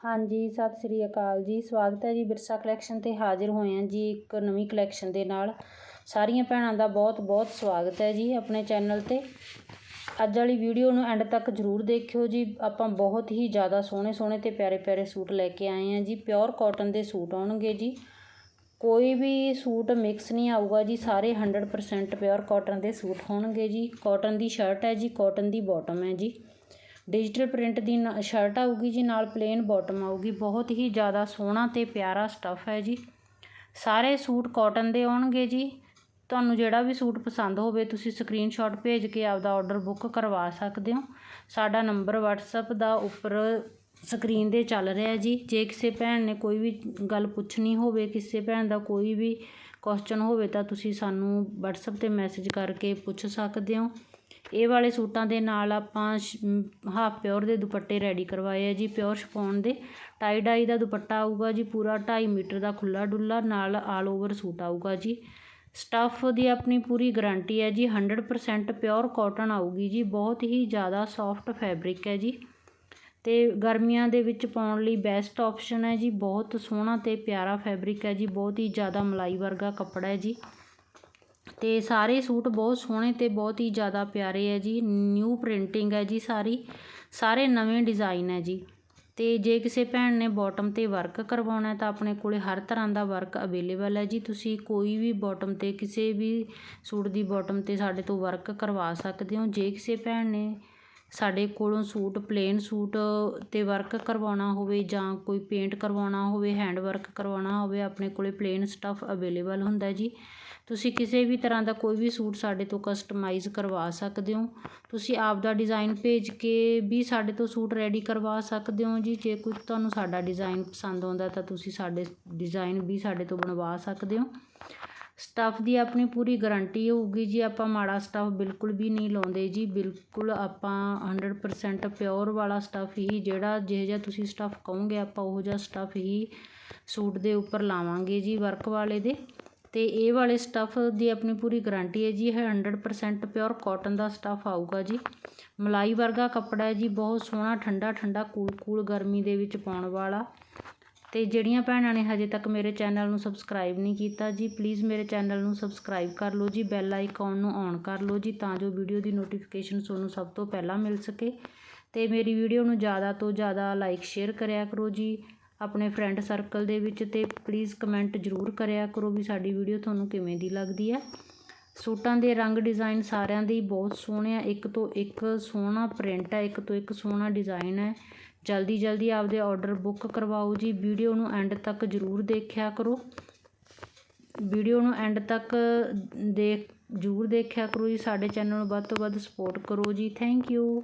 ਹਾਂਜੀ, ਸਤਿ ਸ੍ਰੀ ਅਕਾਲ ਜੀ। ਸਵਾਗਤ ਹੈ ਜੀ ਬਿਰਸਾ ਕਲੈਕਸ਼ਨ 'ਤੇ ਹਾਜ਼ਰ ਹੋਏ ਹਾਂ ਜੀ ਇੱਕ ਨਵੀਂ ਕਲੈਕਸ਼ਨ ਦੇ ਨਾਲ। ਸਾਰੀਆਂ ਭੈਣਾਂ ਦਾ ਬਹੁਤ ਬਹੁਤ ਸਵਾਗਤ ਹੈ ਜੀ ਆਪਣੇ ਚੈਨਲ 'ਤੇ। ਅੱਜ ਵਾਲੀ ਵੀਡੀਓ ਨੂੰ ਐਂਡ ਤੱਕ ਜ਼ਰੂਰ ਦੇਖਿਓ ਜੀ। ਆਪਾਂ ਬਹੁਤ ਹੀ ਜ਼ਿਆਦਾ ਸੋਹਣੇ ਸੋਹਣੇ ਤੇ ਪਿਆਰੇ ਪਿਆਰੇ ਸੂਟ ਲੈ ਕੇ ਆਏ ਹਾਂ ਜੀ। ਪਿਓਰ ਕਾਟਨ ਦੇ ਸੂਟ ਆਉਣਗੇ ਜੀ। ਕੋਈ ਵੀ ਸੂਟ ਮਿਕਸ ਨਹੀਂ ਆਊਗਾ ਜੀ। ਸਾਰੇ 100% ਪਿਓਰ ਕਾਟਨ ਦੇ ਸੂਟ ਹੋਣਗੇ ਜੀ। ਕਾਟਨ ਦੀ ਸ਼ਰਟ ਹੈ ਜੀ ਕਾਟਨ ਦੀ ਬਾਟਮ ਹੈ ਜੀ। ਡਿਜੀਟਲ ਪ੍ਰਿੰਟ ਦੀ ਸ਼ਰਟ ਆਊਗੀ ਜੀ, ਨਾਲ ਪਲੇਨ ਬੋਟਮ ਆਊਗੀ। ਬਹੁਤ ਹੀ ਜ਼ਿਆਦਾ ਸੋਹਣਾ ਅਤੇ ਪਿਆਰਾ ਸਟੱਫ ਹੈ ਜੀ। ਸਾਰੇ ਸੂਟ ਕਾਟਨ ਦੇ ਆਉਣਗੇ ਜੀ। ਤੁਹਾਨੂੰ ਜਿਹੜਾ ਵੀ ਸੂਟ ਪਸੰਦ ਹੋਵੇ, ਤੁਸੀਂ ਸਕਰੀਨਸ਼ਾਟ ਭੇਜ ਕੇ ਆਪਦਾ ਆਰਡਰ ਬੁੱਕ ਕਰਵਾ ਸਕਦੇ ਹੋ। ਸਾਡਾ ਨੰਬਰ WhatsApp ਦਾ ਉੱਪਰ ਸਕਰੀਨ 'ਤੇ ਚੱਲ ਰਿਹਾ ਜੀ। ਜੇ ਕਿਸੇ ਭੈਣ ਨੇ ਕੋਈ ਵੀ ਗੱਲ ਪੁੱਛਣੀ ਹੋਵੇ, ਕਿਸੇ ਭੈਣ ਦਾ ਕੋਈ ਵੀ ਕੁਐਸਚਨ ਹੋਵੇ, ਤਾਂ ਤੁਸੀਂ ਸਾਨੂੰ WhatsApp 'ਤੇ ਮੈਸੇਜ ਕਰਕੇ ਪੁੱਛ ਸਕਦੇ ਹੋ। ਇਹ ਵਾਲੇ ਸੂਟਾਂ ਦੇ ਨਾਲ ਆਪਾਂ ਹਾਫ ਪਿਓਰ ਦੇ ਦੁਪੱਟੇ ਰੈਡੀ ਕਰਵਾਏ ਆ ਜੀ ਪਿਓਰ ਸ਼ਫੋਨ ਦੇ। ਟਾਈ ਡਾਈ ਦਾ ਦੁਪੱਟਾ ਆਊਗਾ ਜੀ, ਪੂਰਾ 2.5 ਮੀਟਰ ਦਾ ਖੁੱਲਾ ਡੁੱਲਾ, ਨਾਲ ਆਲ ਓਵਰ ਸੂਟ ਆਊਗਾ ਜੀ। ਸਟੱਫ ਦੀ ਆਪਣੀ ਪੂਰੀ ਗਾਰੰਟੀ ਹੈ ਜੀ 100% ਪਿਓਰ ਕਾਟਨ ਆਊਗੀ ਜੀ, ਬਹੁਤ ਹੀ ਜ਼ਿਆਦਾ ਸੌਫਟ ਫੈਬਰਿਕ ਹੈ ਜੀ। ਤੇ ਗਰਮੀਆਂ ਦੇ ਵਿੱਚ ਪਾਉਣ ਲਈ ਬੈਸਟ ਆਪਸ਼ਨ ਹੈ ਜੀ, ਬਹੁਤ ਸੋਹਣਾ ਤੇ ਪਿਆਰਾ ਫੈਬਰਿਕ ਹੈ ਜੀ, ਬਹੁਤ ਹੀ ਜ਼ਿਆਦਾ ਮਲਾਈ ਵਰਗਾ ਕੱਪੜਾ ਹੈ ਜੀ। ਅਤੇ ਸਾਰੇ ਸੂਟ ਬਹੁਤ ਸੋਹਣੇ ਅਤੇ ਬਹੁਤ ਹੀ ਜ਼ਿਆਦਾ ਪਿਆਰੇ ਹੈ ਜੀ। ਨਿਊ ਪ੍ਰਿੰਟਿੰਗ ਹੈ ਜੀ ਸਾਰੀ। ਸਾਰੇ ਨਵੇਂ ਡਿਜ਼ਾਇਨ ਹੈ ਜੀ। ਅਤੇ ਜੇ ਕਿਸੇ ਭੈਣ ਨੇ ਬੋਟਮ ਤੇ ਵਰਕ ਕਰਵਾਉਣਾ ਤਾਂ ਆਪਣੇ ਕੋਲ ਹਰ ਤਰ੍ਹਾਂ ਦਾ ਵਰਕ ਅਵੇਲੇਬਲ ਹੈ ਜੀ। ਤੁਸੀਂ ਕੋਈ ਵੀ ਬੋਟਮ ਤੇ ਕਿਸੇ ਵੀ ਸੂਟ ਦੀ ਬੋਟਮ ਤੇ ਸਾਡੇ ਤੋਂ ਵਰਕ ਕਰਵਾ ਸਕਦੇ ਹੋ। ਜੇ ਕਿਸੇ ਭੈਣ ਨੇ ਸਾਡੇ ਕੋਲੋਂ ਸੂਟ ਪਲੇਨ ਸੂਟ ਤੇ ਵਰਕ ਕਰਵਾਉਣਾ ਹੋਵੇ ਜਾਂ ਕੋਈ ਪੇਂਟ ਕਰਵਾਉਣਾ ਹੋਵੇ ਹੈਂਡ ਵਰਕ ਕਰਵਾਉਣਾ ਹੋਵੇ, ਆਪਣੇ ਕੋਲ ਪਲੇਨ ਸਟੱਫ ਅਵੇਲੇਬਲ ਹੁੰਦਾ ਜੀ। ਤੁਸੀਂ ਕਿਸੇ ਵੀ ਤਰ੍ਹਾਂ ਦਾ ਕੋਈ ਵੀ ਸੂਟ ਸਾਡੇ ਤੋਂ ਕਸਟਮਾਈਜ਼ ਕਰਵਾ ਸਕਦੇ ਹੋ। ਤੁਸੀਂ ਆਪਦਾ ਡਿਜ਼ਾਇਨ ਭੇਜ ਕੇ ਵੀ ਸਾਡੇ ਤੋਂ ਸੂਟ ਰੈਡੀ ਕਰਵਾ ਸਕਦੇ ਹੋ ਜੀ। ਜੇ ਕੋਈ ਤੁਹਾਨੂੰ ਸਾਡਾ ਡਿਜ਼ਾਈਨ ਪਸੰਦ ਆਉਂਦਾ ਤਾਂ ਤੁਸੀਂ ਸਾਡੇ ਡਿਜ਼ਾਇਨ ਵੀ ਸਾਡੇ ਤੋਂ ਬਣਵਾ ਸਕਦੇ ਹੋ। ਸਟੱਫ ਦੀ ਆਪਣੀ ਪੂਰੀ ਗਰੰਟੀ ਹੋਊਗੀ ਜੀ, ਆਪਾਂ ਮਾੜਾ ਸਟੱਫ ਬਿਲਕੁਲ ਵੀ ਨਹੀਂ ਲਾਉਂਦੇ ਜੀ, ਬਿਲਕੁਲ ਆਪਾਂ 100% ਪਿਓਰ ਵਾਲਾ ਸਟੱਫ ਹੀ, ਜਿਹੜਾ ਜਿਹੋ ਜਿਹਾ ਤੁਸੀਂ ਸਟੱਫ ਕਹੋਗੇ, ਆਪਾਂ ਉਹੋ ਜਿਹਾ ਸਟੱਫ ਹੀ ਸੂਟ ਦੇ ਉੱਪਰ ਲਾਵਾਂਗੇ ਜੀ ਵਰਕ ਵਾਲੇ ਦੇ। ਅਤੇ ਇਹ ਵਾਲੇ ਸਟੱਫ ਦੀ ਆਪਣੀ ਪੂਰੀ ਗਰੰਟੀ ਹੈ ਜੀ, ਇਹ 100% ਪਿਓਰ ਕਾਟਨ ਦਾ ਸਟੱਫ ਆਊਗਾ ਜੀ। ਮਲਾਈ ਵਰਗਾ ਕੱਪੜਾ ਹੈ ਜੀ, ਬਹੁਤ ਸੋਹਣਾ ਠੰਡਾ ਠੰਡਾ ਕੂਲ ਕੂਲ ਗਰਮੀ ਦੇ ਵਿੱਚ ਪਾਉਣ ਵਾਲਾ। ਅਤੇ ਜਿਹੜੀਆਂ ਭੈਣਾਂ ਨੇ ਹਜੇ ਤੱਕ ਮੇਰੇ ਚੈਨਲ ਨੂੰ ਸਬਸਕ੍ਰਾਈਬ ਨਹੀਂ ਕੀਤਾ, ਜੀ ਪਲੀਜ਼ ਮੇਰੇ ਚੈਨਲ ਨੂੰ ਸਬਸਕ੍ਰਾਈਬ ਕਰ ਲਓ ਜੀ ਬੈਲ ਆਈਕਨ ਨੂੰ ਔਨ ਕਰ ਲਓ ਜੀ, ਤਾਂ ਜੋ ਵੀਡੀਓ ਦੀ ਨੋਟੀਫਿਕੇਸ਼ਨ ਤੁਹਾਨੂੰ ਸਭ ਤੋਂ ਪਹਿਲਾਂ ਮਿਲ ਸਕੇ। ਅਤੇ ਮੇਰੀ ਵੀਡੀਓ ਨੂੰ ਜ਼ਿਆਦਾ ਤੋਂ ਜ਼ਿਆਦਾ ਲਾਈਕ ਸ਼ੇਅਰ ਕਰਿਆ ਕਰੋ ਜੀ, ਆਪਣੇ ਫਰੈਂਡ ਸਰਕਲ ਦੇ ਵਿੱਚ ਅਤੇ ਪਲੀਜ਼ ਕਮੈਂਟ ਜ਼ਰੂਰ ਕਰਿਆ ਕਰੋ ਵੀ ਸਾਡੀ ਵੀਡੀਓ ਤੁਹਾਨੂੰ ਕਿਵੇਂ ਦੀ ਲੱਗਦੀ ਹੈ। ਸੂਟਾਂ ਦੇ ਰੰਗ ਡਿਜ਼ਾਈਨ ਸਾਰਿਆਂ ਦੇ ਬਹੁਤ ਸੋਹਣੇ ਆ, ਇੱਕ ਤੋਂ ਇੱਕ ਸੋਹਣਾ ਪ੍ਰਿੰਟ ਹੈ ਇੱਕ ਤੋਂ ਇੱਕ ਸੋਹਣਾ ਡਿਜ਼ਾਈਨ ਹੈ। ਜਲਦੀ ਜਲਦੀ ਆਪਦੇ ਔਡਰ ਬੁੱਕ ਕਰਵਾਓ ਜੀ। ਵੀਡੀਓ ਨੂੰ ਐਂਡ ਤੱਕ ਜ਼ਰੂਰ ਦੇਖਿਆ ਕਰੋ। ਵੀਡੀਓ ਨੂੰ ਐਂਡ ਤੱਕ ਦੇਖ, ਜ਼ਰੂਰ ਦੇਖਿਆ ਕਰੋ ਜੀ। ਸਾਡੇ ਚੈਨਲ ਨੂੰ ਵੱਧ ਤੋਂ ਵੱਧ ਸਪੋਰਟ ਕਰੋ ਜੀ। Thank you